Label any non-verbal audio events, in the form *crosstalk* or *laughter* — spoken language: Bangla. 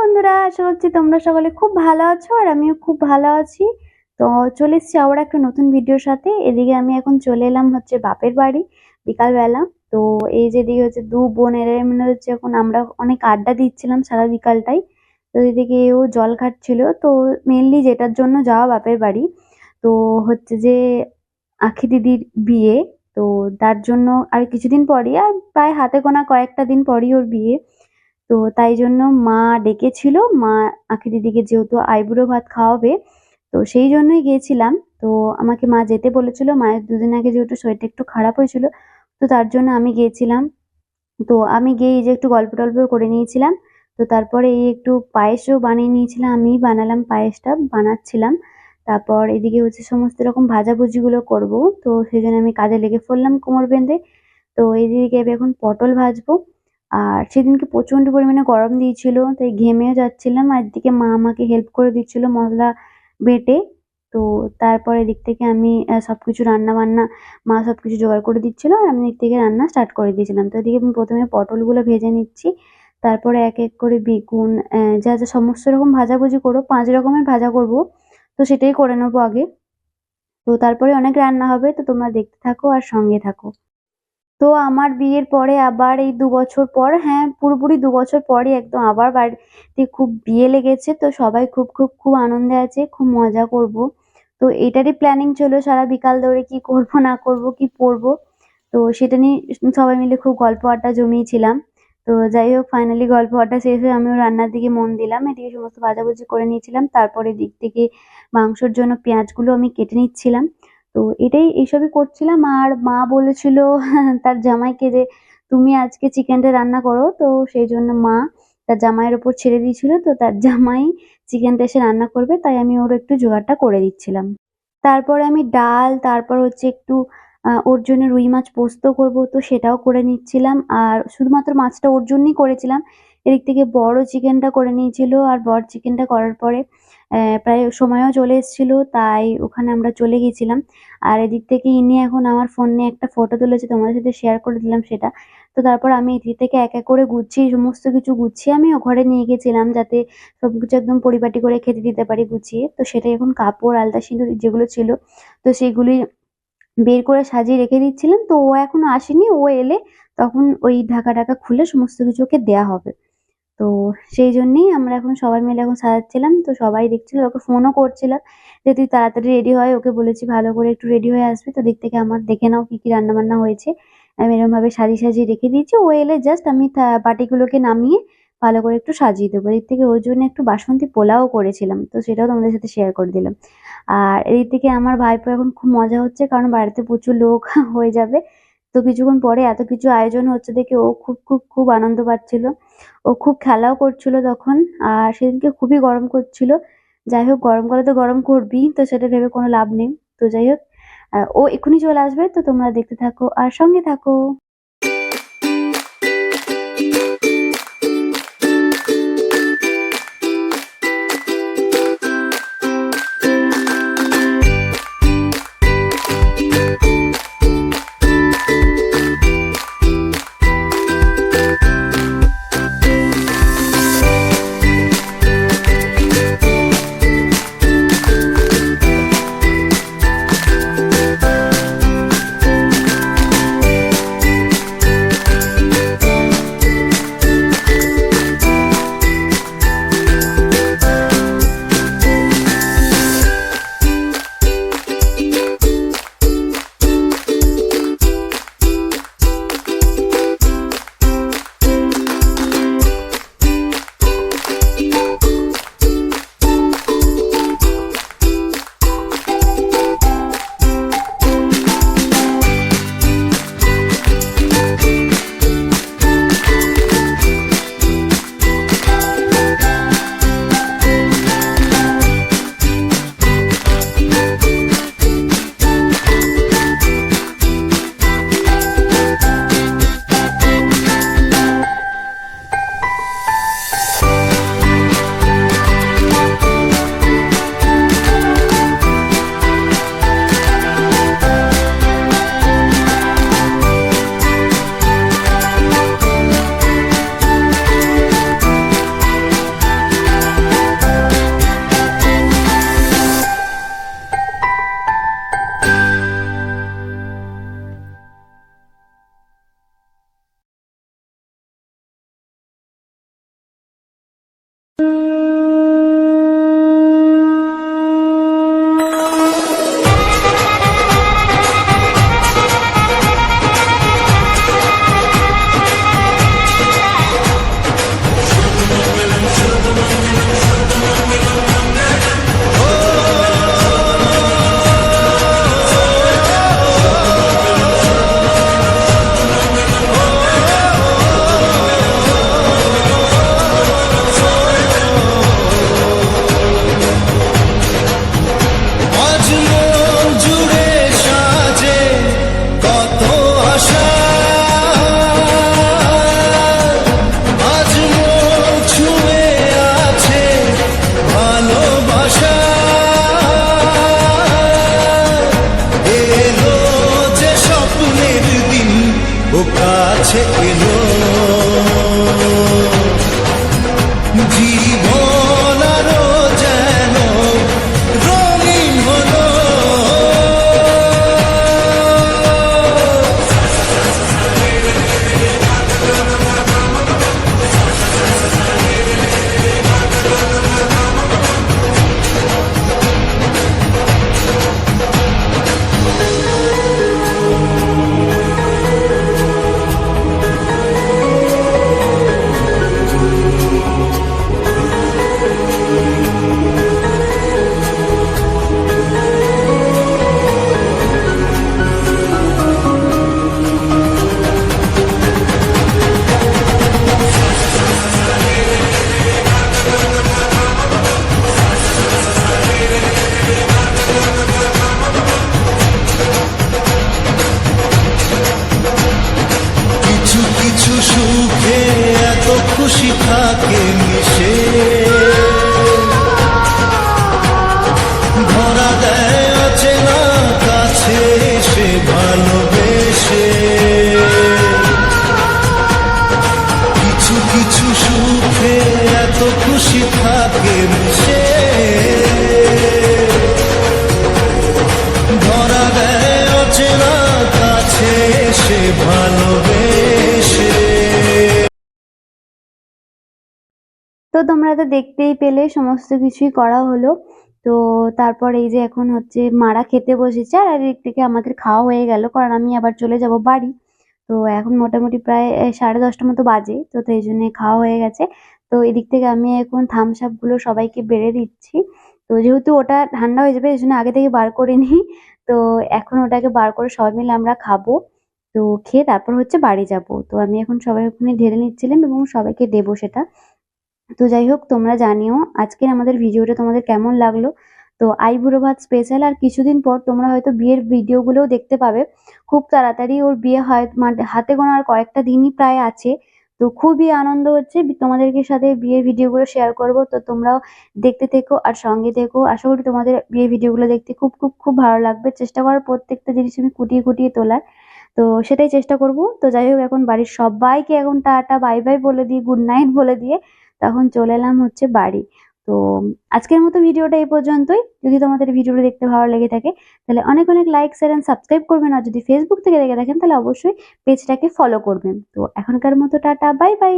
বন্ধুরা, আশা করছি তোমরা সকলে খুব ভালো আছো আর আমিও খুব ভালো আছি। তো চলে এসেছি আবার একটা নতুন ভিডিওর সাথে। এদিকে আমি এখন চলে এলাম হচ্ছে বাপের বাড়ি বিকালবেলা। তো এই যেদিকে হচ্ছে দু বোন, এরা মানে হচ্ছে এখন আমরা অনেক আড্ডা দিচ্ছিলাম সারা বিকালটাই। তো এদিকে ও জল খাচ্ছিল। তো মেনলি যেটার জন্য যাওয়া বাপের বাড়ি। তো হচ্ছে যে আখি দিদির বিয়ে। তো তার জন্য আর কিছুদিন পরই, আর প্রায় হাতে গোনা কয়েকটা দিন পরই ওর বিয়ে। তো তাই জন্য মা ডেকেছিল। মা আঁখি দিদিকে যেহেতু আইবুড়ো ভাত খাওয়াবে, তো সেই জন্যই গিয়েছিলাম। তো আমাকে মা যেতে বলেছিল, মায়ের দুদিন আগে যেহেতু শরীরটা একটু খারাপ হয়েছিল, তো তার জন্য আমি গিয়েছিলাম। তো আমি গিয়ে এই যে একটু গল্প টল্প করে নিয়েছিলাম, তো তারপরে এই একটু পায়েসও বানিয়ে নিয়েছিলাম। আমিই বানালাম পায়েসটা, বানাচ্ছিলাম। তারপর এদিকে হচ্ছে সমস্ত রকম ভাজাভুজিগুলো করব। তো সেই জন্য আমি কাজে লেগে পড়লাম কোমর বেঁধে। তো এইদিকে আমি এখন পটল ভাজবো। আর সেদিনকে প্রচণ্ড পরিমাণে গরম দিয়েছিল, তাই ঘেমেও যাচ্ছিলাম। আর এদিকে মা আমাকে হেল্প করে দিচ্ছিল মশলা বেটে। তো তারপরে এদিক থেকে আমি সব কিছু রান্না বান্না, মা সব কিছু জোগাড় করে দিচ্ছিল আর আমি দিক থেকে রান্না স্টার্ট করে দিয়েছিলাম। তো এদিকে আমি প্রথমে পটলগুলো ভেজে নিচ্ছি, তারপরে এক এক করে বেগুন যা যা সমস্ত রকম ভাজাভুজি করব, পাঁচ রকমের ভাজা করব, তো সেটাই করে নেব আগে। তো তারপরে অনেক রান্না হবে, তো তোমরা দেখতে থাকো আর সঙ্গে থাকো। তো আমার বিয়ের পরে আবার এই দু বছর পর হ্যাঁ পুরোপুরি দু বছর পরই একদম আবার বাড়িতে খুব বিয়ে লেগেছে। তো সবাই খুব খুব খুব আনন্দে আছে, খুব মজা করব। তো এটারই প্ল্যানিং ছিল সারা বিকাল ধরে, কি করব, না করব, কি পরবো। তো সেটা নিয়ে সবাই মিলে খুব গল্প আড্ডা জমিয়েছিলাম। তো যাই হোক ফাইনালি গল্প আড্ডা শেষ হয়ে আমিও রান্নার দিকে মন দিলাম, এদিকে সমস্ত ভাজাভুজি করে নিয়েছিলাম। তারপরে দিক থেকে মাংসর জন্য পেঁয়াজগুলো আমি কেটে নিচ্ছিলাম। তো এটাই এইসবই করছিলাম। আর মা বলেছিল *laughs* তার জামাইকে যে, তুমি আজকে চিকেনটা রান্না করো। তো সেই জন্য মা তার জামাইয়ের ওপর ছেড়ে দিয়েছিল। তো তার জামাই চিকেনটা এসে রান্না করবে, তাই আমি ওর একটু জোগাড়টা করে দিচ্ছিলাম। তারপরে আমি ডাল, তারপর হচ্ছে একটু ওর জন্য রুই মাছ পোস্ত করব, তো সেটাও করে নিচ্ছিলাম। আর শুধুমাত্র মাছটা ওর জন্যই করেছিলাম। এদিক থেকে বড় চিকেনটা করে নিয়েছিল আর বড় চিকেনটা করার পরে প্রায় সময়ও চলে এসেছিল, তাই ওখানে আমরা চলে গেছিলাম আর এদিক থেকে ইনি এখন আমার ফোন নিয়ে একটা ফটো তুলেছে, তোমাদের সাথে শেয়ার করে দিলাম সেটা। তো তারপর আমি এদিক থেকে এক এক করে গুছিয়ে সমস্ত কিছু গুছিয়ে আমি ঘরে নিয়ে গেছিলাম যাতে সব কিছু একদম পরিপাটি করে খেতে দিতে পারি গুছিয়ে। তো সেটাই এখন কাপড়, আলতা সিঁদুর যেগুলো ছিল, তো সেগুলি বের করে সাজিয়ে রেখে দিচ্ছিলাম। তো ও এখনও আসেনি, ও এলে তখন ওই ঢাকা ঢাকা খুলে সমস্ত কিছু ওকে দেওয়া হবে। তো সেই জন্যেই আমরা এখন সবাই মিলে এখন সাজাচ্ছিলাম। তো সবাই দেখছিল, ওকে ফোনও করছিলাম যে, তুই তাড়াতাড়ি রেডি হয়। ওকে বলেছি, ভালো করে একটু রেডি হয়ে আসবি। তো দিক থেকে আমার দেখে নাও কী কী রান্নাবান্না হয়েছে। আমি এরকমভাবে সাজিয়ে সাজিয়ে রেখে দিয়েছি। ও এলে জাস্ট আমি বাটিগুলোকে নামিয়ে ভালো করে একটু সাজিয়ে দেবো। এদিক থেকে ওর জন্য একটু বাসন্তী পোলাও করেছিলাম। তো সেটাও তোমাদের সাথে শেয়ার করে দিলাম। আর এদিক থেকে আমার ভাইপো এখন খুব মজা হচ্ছে, কারণ বাড়িতে প্রচুর লোক *laughs* হয়ে যাবে। তো কিছুক্ষণ পরে এত কিছু আয়োজন হচ্ছে দেখে ও খুব খুব খুব আনন্দ পাচ্ছিল। ও খুব খেলাও করছিল তখন, আর সেদিনকে খুবই গরম করছিল। যাই হোক গরমকালে তো গরম করবি, তো সেটা ভেবে কোনো লাভ নেই। তো যাই হোক ও এক্ষুনি চলে আসবে, তো তোমরা দেখতে থাকো আর সঙ্গে থাকো থাকে। কাছে এলো। সে ভালোবেসে। তো তোমরা তো দেখতেই পেলে, সমস্ত কিছুই করা হলো। তো তারপর এই যে এখন হচ্ছে মারা খেতে বসেছে, আর এদিক থেকে আমাদের খাওয়া হয়ে গেল, কারণ আমি আবার চলে যাব বাড়ি। তো এখন মোটামুটি প্রায় সাড়ে দশটা মতো বাজে, তো এই জন্য খাওয়া হয়ে গেছে। তো এদিক থেকে আমি এখন থামস আপগুলো সবাইকে বেড়ে দিচ্ছি। তো যেহেতু ওটা ঠান্ডা হয়ে যাবে এই জন্য আগে থেকে বার করে নিই। তো এখন ওটাকে বার করে সবাই মিলে আমরা খাব। তো খেয়ে তারপর হচ্ছে বাড়ি যাব। তো আমি এখন সবাই ওখানে ঢেলে নিচ্ছিলাম এবং সবাইকে দেবো সেটা। তো যাই হোক, তোমরা জানিও আজকের আমাদের ভিডিওটা তোমাদের কেমন লাগল। তো আইবুড়ো ভাত স্পেশাল আর কিছুদিন পর তোমরা হয়তো বিয়ের ভিডিওগুলোও দেখতে পাবে। খুব তাড়াতাড়ি ওর বিয়ে হয় মানে হাতে গোনা আর কয়েকটা দিনই প্রায় আছে। তো খুবই আনন্দ হচ্ছে তোমাদেরকে সাথে বিয়ের ভিডিওগুলো শেয়ার করব। তো তোমরাও দেখতে থেকো আর সঙ্গে থেকো। আশা করি তোমাদের বিয়ের ভিডিওগুলো দেখতে খুব খুব খুব ভালো লাগবে। চেষ্টা করার প্রত্যেকটা জিনিস আমি কুটিয়ে কুটিয়ে তোলার। তো সেটাই চেষ্টা করব। তো যাই হোক, এখন বাড়ির সবাইকে এখন টাটা, বাই বাই বলে দিয়ে, গুড নাইট বলে দিয়ে তখন চলে এলাম হচ্ছে বাড়ি। তো আজকের মতো ভিডিওটা এই পর্যন্তই। যদি তোমাদের ভিডিওটা দেখতে ভালো লেগে থাকে, তাহলে অনেক অনেক লাইক শেয়ার অ্যান্ড সাবস্ক্রাইব করবেন। আর যদি ফেসবুক থেকে দেখে থাকেন, তাহলে অবশ্যই পেজটাকে ফলো করবেন। তো এখনকার মতো টাটা, বাই বাই।